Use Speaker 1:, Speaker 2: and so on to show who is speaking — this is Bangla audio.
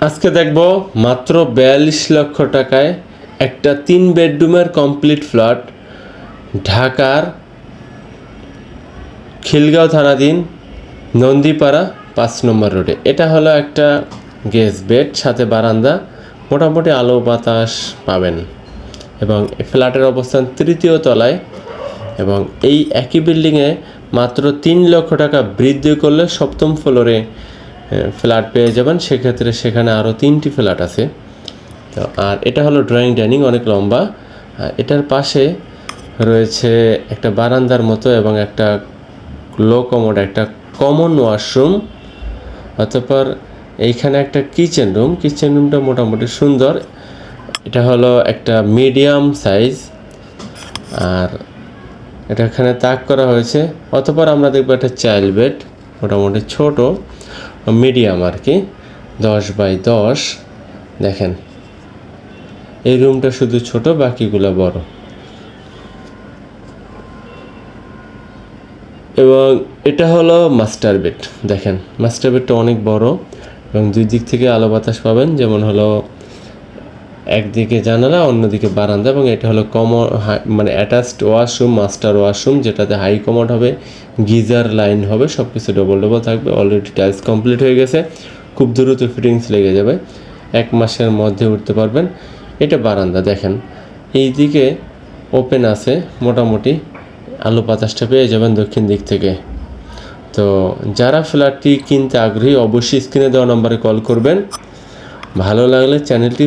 Speaker 1: আজকে দেখব মাত্র বিয়াল্লিশ লক্ষ টাকায় একটা তিন বেডরুমের কমপ্লিট ফ্ল্যাট, ঢাকার খিলগাঁও থানাধীন নন্দীপাড়া পাঁচ নম্বর রোডে। এটা হলো একটা গেস্ট বেড, সাথে বারান্দা, মোটামুটি আলো বাতাস পাবেন। এবং ফ্ল্যাটের অবস্থান তৃতীয় তলায়। এবং এই একই বিল্ডিংয়ে মাত্র তিন লক্ষ টাকা বৃদ্ধি করলে সপ্তম ফ্লোরে ফ্ল্যাট পেয়ে যাবেন, সেক্ষেত্রে সেখানে আরও তিনটি ফ্ল্যাট আছে। তো, আর এটা হলো ড্রয়িং ডাইনিং অনেক লম্বা। এটার পাশে রয়েছে একটা বারান্দার মতো এবং একটা লো কমোড একটা কমন ওয়াশরুম অতপর এইখানে একটা কিচেন রুম কিচেন রুমটা মোটামুটি সুন্দর। এটা হলো একটা মিডিয়াম সাইজ আর এটা এখানে তাক করা হয়েছে। অতপর আমরা দেখব একটা চাইল্ড বেড মোটামুটি ছোট। মিডিয়াম আর কি, দশ বাই দশ। দেখেন, এই রুমটা শুধু ছোট, বাকিগুলো বড়। এবং এটা হলো মাস্টার বেড, দেখেন। মাস্টার বেডটা অনেক বড় এবং দুই দিক থেকে আলো বাতাস পাবেন, যেমন হলো একদিকে জানালা, অন্যদিকে বারান্দা এবং এটা হলো কমন মানে অ্যাটাচড ওয়াশরুম মাস্টার ওয়াশরুম যেটাতে হাই কমোড হবে, গিজার লাইন হবে সব কিছু ডবল ডবল থাকবে অলরেডি টাইলস কমপ্লিট হয়ে গেছে, খুব দ্রুত ফিটিংস লেগে যাবে, এক মাসের মধ্যে উঠতে পারবেন। এটা বারান্দা, দেখেন এই দিকে ওপেন আছে, মোটামুটি আলো বাতাসটা পেয়ে যাবেন দক্ষিণ দিক থেকে। তো যারা ফ্ল্যাটটি কিনতে আগ্রহী, অবশ্যই স্ক্রিনে দেওয়া নম্বরে কল করবেন। ভালো লাগলে চ্যানেলটি